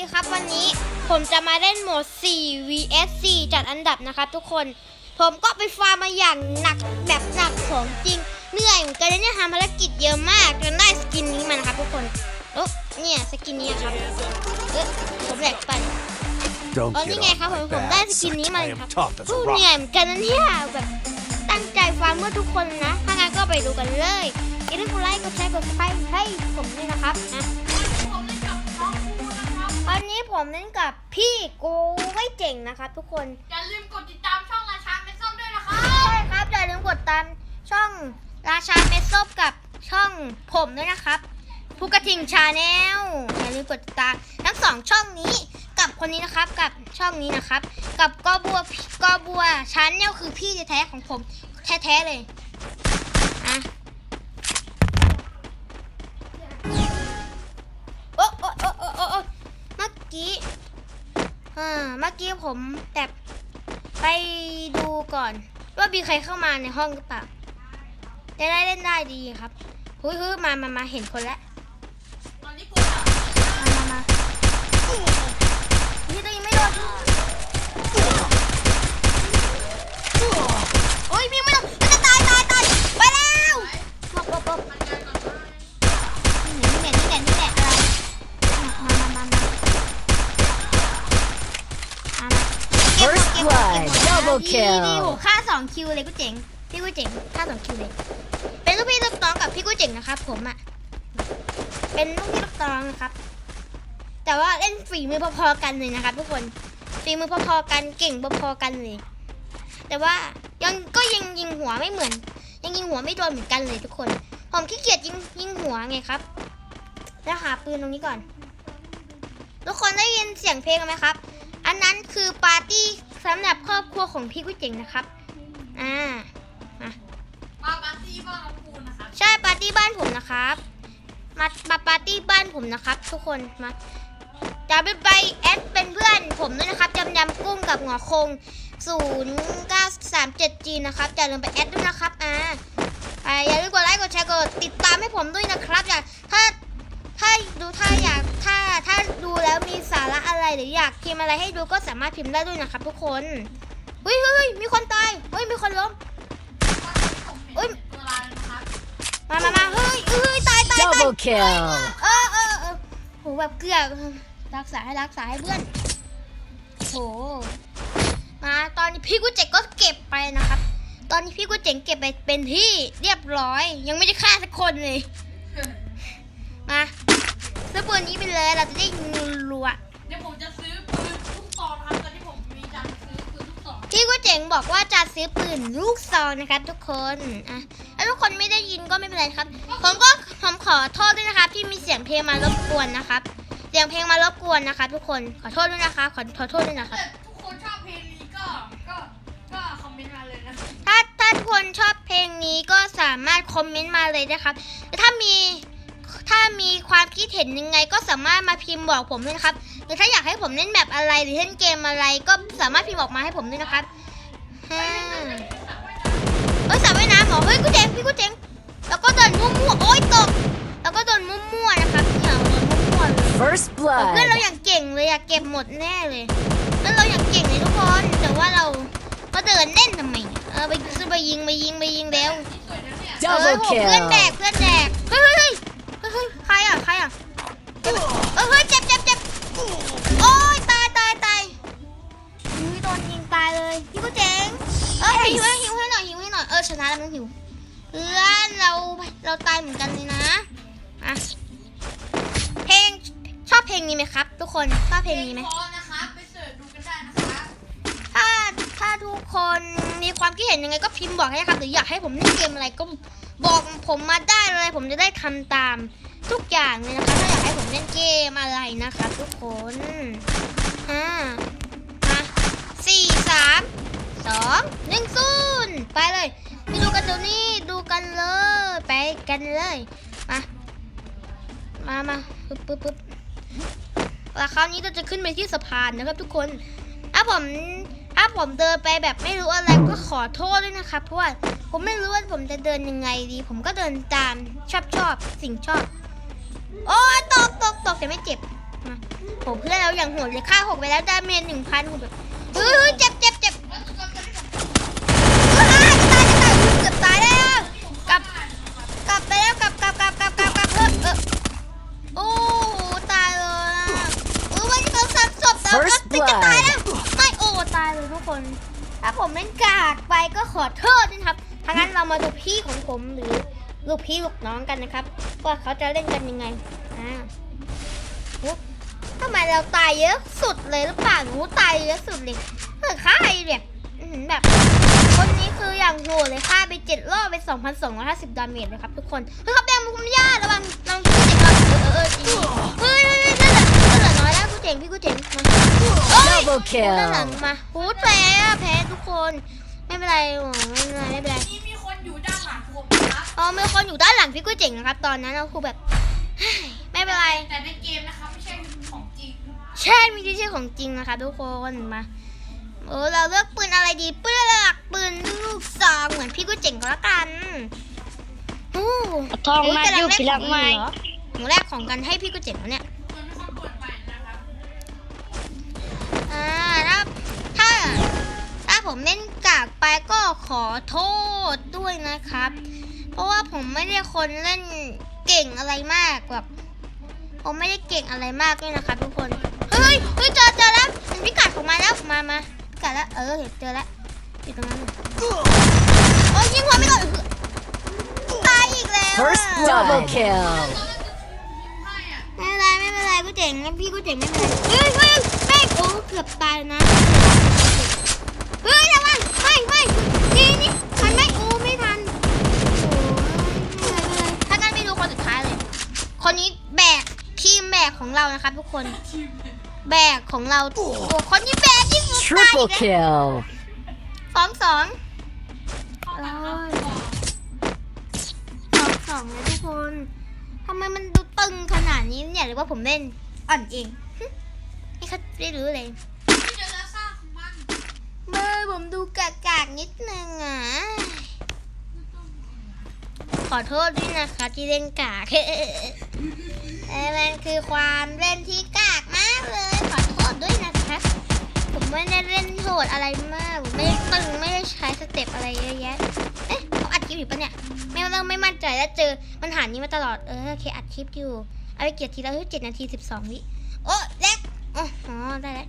ดีครับวันนี้ผมจะมาเล่นโหมด 4 vs 4 จัดอันดับนะครับทุกคน ผมก็ไปฟาร์มมาอย่างหนักแบบหนักของจริง เหนื่อยเหมือนกันนะเนี่ยทำภารกิจเยอะมากจนได้สกินนี้มานะครับทุกคนโอ้เนี่ยสกินนี้ครับเอ๊ะผมแหลกไป Don't เออ get นี่ไง off ครับผม my ผมได้ back, สกินนี้ Six. มา I เลย am ครับ tough as ผู้ a เหนื่อย rock. เหมือนกันนะเนี่ยแบบตั้งใจฟาร์มเมื่อทุกคนนะ ถ้างั้นก็ไปดูกันเลยอย่าลืมกดไลค์กดแชร์กดซับสไครต์ให้ผมด้วยนะครับนะ วันนี้ผมเล่นกับพี่กูไม่เจ๋งนะครับทุกคน อย่าลืมกดติดตามช่องราชาเมส้มด้วยนะครับใช่ครับอย่าลืมกดตามช่องราชาเมสซบกับช่องผมด้วยนะครับผู้กระทิงชาแนลอย่าลืมกดติดตามทั้งสองช่องนี้กับคนนี้นะครับกับช่องนี้นะครับ กับกอบัวกอบัวชาแนลคือพี่แท้ๆของผมแท้ๆเลย ออเมื่อกี้ผมแตบไปดูก่อน ว่ามีใครเข้ามาในห้องหรือเปล่าจะได้เล่นได้ดีครับเฮ้ยฮมามามาเห็นคนแล้ว ตอนนี้กูอะ มามามานี่ตัวยังไม่โดนโอ้ยพี่ไม่โดนมันจะตายตายตายไปแล้วบอกบอกบอก มันงานก่อนนะ นี่แหละนี่แหละนี่แหละอะไรมามามามามามาเก็บหมด First เก็บหมด blood เก็บหม ดีดีโหค่าสองคิวเลยกูเจ๋งพี่กูเจ๋งฆ่าสองคิวเลย เป็นลูกพี่ลูกน้องกับพี่กูเจ๋งนะครับ ผมอะเป็นลูกพี่ลูกน้องนะครับ แต่ว่าเล่นฝีมือพอๆกันเลยนะครับทุกคนฝีมือพอๆกันเก่งพอๆกันเลย แต่ว่ายังก็ยังยิงหัวไม่เหมือน ยังยิงหัวไม่โดนเหมือนกันเลยทุกคน ผมขี้เกียจยิงยิงหัวไงครับ แล้วหาปืนตรงนี้ก่อน ทุกคนได้ยินเสียงเพลงไหมครับ อันนั้นคือปาร์ตี้ สำหรับครอบครัวของพี่กุ้ยเจ๋งนะครับ อ่า มาปาร์ตี้บ้านของกูนะครับ ใช่ปาร์ตี้บ้านผมนะครับ มา มาปาร์ตี้บ้านผมนะครับ ทุกคน มาจะไปไปแอดเป็นเพื่อนผมด้วยนะครับจำยำกุ้งกับหงอคง 0937G นะครับอย่าลืมไปแอดด้วยนะครับอ่าอ่าอย่าลืมกดไลค์ กดแชร์ กดติดตามให้ผมด้วยนะครับ อยากถ้า ถ้าดูถ้าอยากถ้าถ้าดูแล้วมีสาระอะไรหรืออยากพิมพ์อะไรให้ดูก็สามารถพิมพ์ได้ด้วยนะครับทุกคนเฮ้ยเฮ้ยเฮ้ยมีคนตายเฮ้ยมีคนล้มเอ้ยตัวลายนะครับมามามาเฮ้ยเฮ้ยตายตายตาย Double kill. เออเออเออโหแบบเกือบรักษาให้รักษาให้เพื่อนโหมาตอนนี้พี่กุเจ๋งก็เก็บไปนะครับ ตอนนี้พี่กุเจ๋งเก็บไปเป็นที่เรียบร้อย ยังไม่ได้ฆ่าสักคนเลย มา ซื้อปืนนี้ไปเลยเราจะได้ยิงรัวเดี๋ยวผมจะซื้อปืนทุกซองนะครับตอนที่ผมมีจังค์ซื้อปืนทุกซองพี่กุเจ๋งบอกว่าจะซื้อปืนลูกซองนะครับ ทุกคนอะถ้าทุกคนไม่ได้ยินก็ไม่เป็นไรครับ ผมก็ผมขอโทษด้วยนะครับ ที่มีเสียงเพลงมารบกวนนะครับ เสียงเพลงมารบกวนนะคะทุกคนขอโทษด้วยนะคะขอขอโทษด้วยนะครับ แต่ทุกคนชอบเพลงนี้ก็ก็ก็คอมเมนต์มาเลยนะถ้าถ้าทุกคนชอบเพลงนี้ก็สามารถคอมเมนต์มาเลยนะครับแต่ถ้ามี ถ้ามีความคิดเห็นยังไงก็สามารถมาพิมพ์บอกผมด้วยนะครับ หรือถ้าอยากให้ผมเล่นแบบอะไรหรือเล่นเกมอะไรก็สามารถพิมพ์ออกมาให้ผมด้วยนะครับฮ่าเฮ้ยสระว่ายน้ำเหรอเฮ้ยกูเจ๋งพี่กูเจ๋งแล้วก็เดินมั่วๆโอ๊ยตก แล้วก็เดินมั่วๆนะครับเนี่ยเดินมั่วๆเลย First เพื่อนเรา blood. อย่างเก่งเลยอะเก็บหมดแน่เลยเพื่อนเราอย่างเก่งเลยทุกคนแต่ว่าเราก็เดินเล่นทำไมเนี่ยเออไปซื้อไปยิงไปยิงไปยิงเร็วนี่สวยนะเนี่ยเออ Double โหเพื่อนแบก kill. เพื่อนแบกเฮ้ยเฮ้ยเฮ้ยเฮ้ยใครอะใครอะเจ็บเออเฮ้ยเจ็บเจ็บเจ็บโอ้ยตายตายตายอุ้ยโดนยิงตายเลยพี่ก็เจ๋งเออหิวให้หิวให้หน่อยหิวให้หน่อยเออชนะแล้วมึงหิวเพื่อนเราเราตายเหมือนกันเลยนะอะเพลงชอบเพลงนี้ไหมครับ ทุกคนชอบเพลงนี้ไหมพอนะครับไปเสิร์ชดูกันได้นะครับถ้าถ้าทุกคนมีความคิดเห็นยังไงก็พิมพ์บอกให้นะครับหรืออยากให้ผมเล่นเกมอะไรก็ บอกผมมาได้เลยผมจะได้ทำตามทุกอย่างเลยนะคะ ถ้าอยากให้ผมเล่นเกมอะไรนะคะ ทุกคนอ่ามาสี่สามสองหนึ่งศูนย์ไปเลยไปดูกันเดี๋ยวนี้ดูกันเลย ไปกันเลย มา มามาปึ๊บปึ๊บปึ๊บแล้วคราวนี้เราจะขึ้นไปที่สะพานนะครับ ทุกคนถ้าผมถ้าผมเดินไปแบบไม่รู้อะไรก็ขอโทษด้วยนะครับเพราะว่า ผมไม่รู้ว่าผมจะเดินยังไงดี ผมก็เดินตามชอบชอบสิ่งชอบ โอ้ตกตกตกแต่ไม่เจ็บผมเพื่อนเราอย่างโหดเลยฆ่าหกไปแล้วดาเมจหนึ่งพันแบบเออเจ็บเจ็บ ลูกพี่ลูกน้องกันนะครับว่าเขาจะเล่นกันยังไงอ่าทำไมเราตายเยอะสุดเลยหรือเปล่าหนูตายเยอะสุดเลยเออฆ่าไอ้แบบอื้อหือแบบคนนี้คืออย่างโหดเลยฆ่าไปเจ็ดรอบไป2,250ดาเมจเลยครับทุกคนเฮ้ยครับแดงคุณย่าระวังระวังพี่เจ๋งระวังเออเออจริงเฮ้ยเฮ้ยเฮ้ยนั่นแหละนั่นแหละน้อยแล้วกูเจ๋งพี่กูเจ๋งมาเฮ้ย Double ด้านหลัง kill. มาหูแพ้แพ้ทุกคนไม่เป็นไรโอ้ไม่เป็นไรไม่เป็นไรมีคนอยู่ด้านหลังผมนะ ครับอ๋อมีคนอยู่ด้านหลังพี่กุ้ยเจ๋งนะครับ ตอนนั้นเราคือแบบเฮ้ยไม่เป็นไร แต่ในเกมนะครับไม่ใช่ของจริงใช่มีที่ชื่อของจริงนะคะทุกคนมาเออเราเลือกปืนอะไรดีปืนหลักปืนลูกซองเหมือนพี่กุ้ยเจ๋งก็แล้วกันโอ้ทองมาเฮ้ยอยู่กำลังพี่รักไม้เหรอหนูแรกของกันให้พี่กุ้ยเจ๋งแล้วเนี่ยมันไม่ค่อยเปิดใหม่นะครับอ่าถ้าถ้าถ้าผมเล่นกากไปก็ขอโทษด้วยนะครับ เพราะว่าผมไม่ได้คนเล่นเก่งอะไรมากแบบผมไม่ได้เก่งอะไรมากด้วยนะครับทุกคน เฮ้ยเฮ้ยเจอเจอแล้วเห็นพิกัดของมาแล้วมามาพิกัดแล้วเออเห็นเจอแล้วอยู่ตรงนั้นน่ะโอ้ยยิงหัวไม่โดนตายอีกแล้ว First อะ double kill. ให้อะไม่เป็นไรไม่เป็นไรกูเจ๋งงั้นพี่กูเจ๋งไม่เป็นไรเฮ้ยเฮ้ยแม่งโอ้เกือบตายนะเฮ้ยระวังไม่ไม่ดีนี่ คนนี้แบกทีมแบกของเรานะครับทุกคน แบกของเราโอ้คนนี้แบกยิ่งกว่าตาย Triple อีกแล้ว kill. สองสองเข้ามาครับสองสองเลยทุกคนทำไมมันดูตึงขนาดนี้เนี่ยหรือว่าผมเล่นอ่อนเองหึไม่เขาไม่รู้เลยไม่เจอแล้วซ่าของมันเบอร์ผมดูกากๆนิดนึงอะ ขอโทษด้วยนะคะที่เล่นกาก แต่มันคือความเล่นที่กากมากเลย ขอโทษด้วยนะคะผมไม่ได้เล่นโหดอะไรมากผมไม่ได้ตึงไม่ได้ใช้สเต็ปอะไรเยอะแยะ เอ๊ะเขาอัดคลิปอยู่ปะเนี่ย ไม่เริ่มไม่มั่นใจแล้วเจอมันหานี้มาตลอด เออโอเคอัดคลิปอยู่เอาไปเกียรทีแล้วเจ็ดนาทีสิบสองวิโอ้เล็กอ๋อได้แล้ว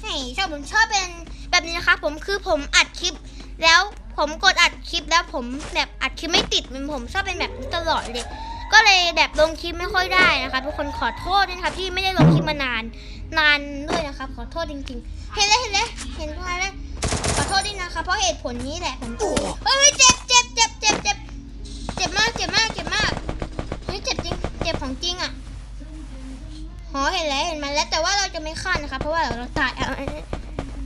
ใช่ชอบผมชอบเป็นแบบนี้นะคะ ผมคือผมอัดคลิป แล้วผมกดอัดคลิปแล้วผมแบบอัดคลิปไม่ติดมันผมชอบเป็นแบบนี้ตลอดเลย ก็เลยแบบลงคลิปไม่ค่อยได้นะคะทุกคนขอโทษด้วยนะคะที่ไม่ได้ลงคลิปมานานนานด้วยนะครับขอโทษจริง ๆ เห็นแล้วเห็นแล้วเห็นมาแล้วขอโทษด้วยนะคะ เพราะเหตุผลนี้แหละผมเอ้ยเจ็บเจ็บเจ็บเจ็บเจ็บเจ็บมากเจ็บมากเจ็บมากเฮ้ยเจ็บจริงเจ็บของจริงอะหอเห็นแล้วเห็นมาแล้วแต่ว่าเราจะไม่ฆ่านะคะ เพราะว่าเราตายเอาเอาเอา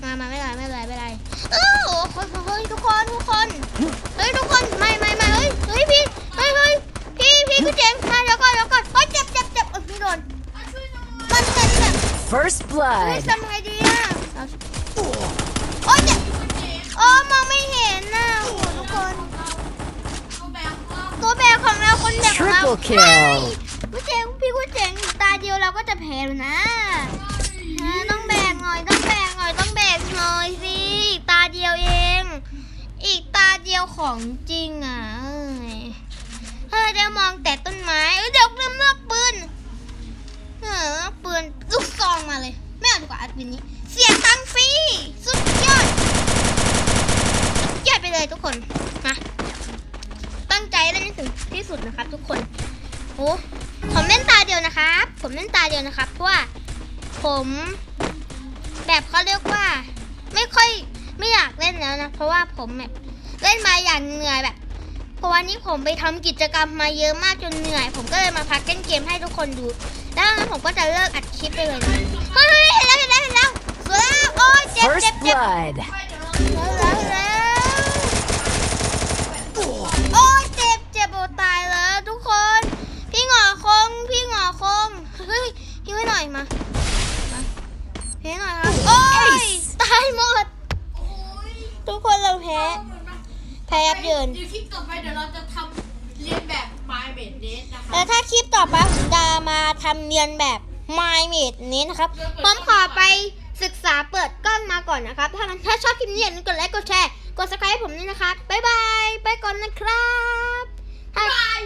มามาไม่ไรไม่ไรไม่ไรเออโอ้โหเฮ้ยทุกคนทุกคนเฮ้ยทุกคน พี่พี่กูเจ๋งมาเดี๋ยวก่อนเดี๋ยวก่อนเฮ้ยเจ็บเจ็บเจ็บเออพี่โดนอะช่วยหน่อยมันเป็นแบบ First เฮ้ย blood. ทำไงดีอะเอาโอ้ยเจ็บโอ้มองไม่เห็นน่ะโอ้โหทุกคนเอาแบบว่าตัวแบกของเราคนแบกของเรา Triple kill กูเจ๋งพี่กูเจ๋งตาเดียวเราก็จะแพ้แล้วนะอ่าต้องแบกหน่อยต้องแบกหน่อยต้องแบกหน่อยสิอีกตาเดียวเอง อีกตาเดียวของจริงอะเอ้ยเฮ้ยเดี๋ยวมอง มาเลย ไม่เอาดีกว่าอัดวินนี้ เสียตังฟรี สุดยอด สุดยอดไปเลยทุกคนมาตั้งใจเล่นให้ถึงที่สุดนะครับ ทุกคนโอ้ผมเล่นตาเดียวนะครับ ผมเล่นตาเดียวนะครับ เพราะว่าผมแบบเขาเรียกว่า ไม่ค่อยไม่อยากเล่นแล้วนะ เพราะว่าผมแบบเล่นมาอย่างเหนื่อยแบบ เพราะวันนี้ผมไปทำกิจกรรมมาเยอะมากจนเหนื่อย ผมก็เลยมาพักเล่นเกมให้ทุกคนดู แล้วงั้นผมก็จะเลิกอัดคลิปไปเลยนะเฮ้ยเห็นแล้วเห็นแล้วเห็นแล้วสวยแล้วโอ้ยเจ็บ First เจ็บเจ็บ blood. ไปเดี๋ยวเราแล้วแล้วโอ้ยเจ็บเจ็บโอ้ตายแล้วทุกคน พี่หงอคง พี่หงอคง เฮ้ยพี่ไว้หน่อยมามาพี่ไว้หน่อยครับโอ้ยตายหมดโอ้ยทุกคนเราแพ้เอาเหมือนแบบแพ้ยับเยิน เดี๋ยวคลิปต่อไปเดี๋ยวเราจะทำ เรียนแบบ My m a d e นะคะแล้วถ้าคลิปต่อไปผมจะมาทำเรียนแบบ My m a d นี้นะครับผมขอไปศึกษาเปิดกล้องมาก่อนนะครับ ถ้ากันถ้าชอบคลิปนี้อย่าลืมกดไลค์กดแชร์กด subscribe ผมด้วยนะคะบ๊ายบาย ไปก่อนนะครับบาย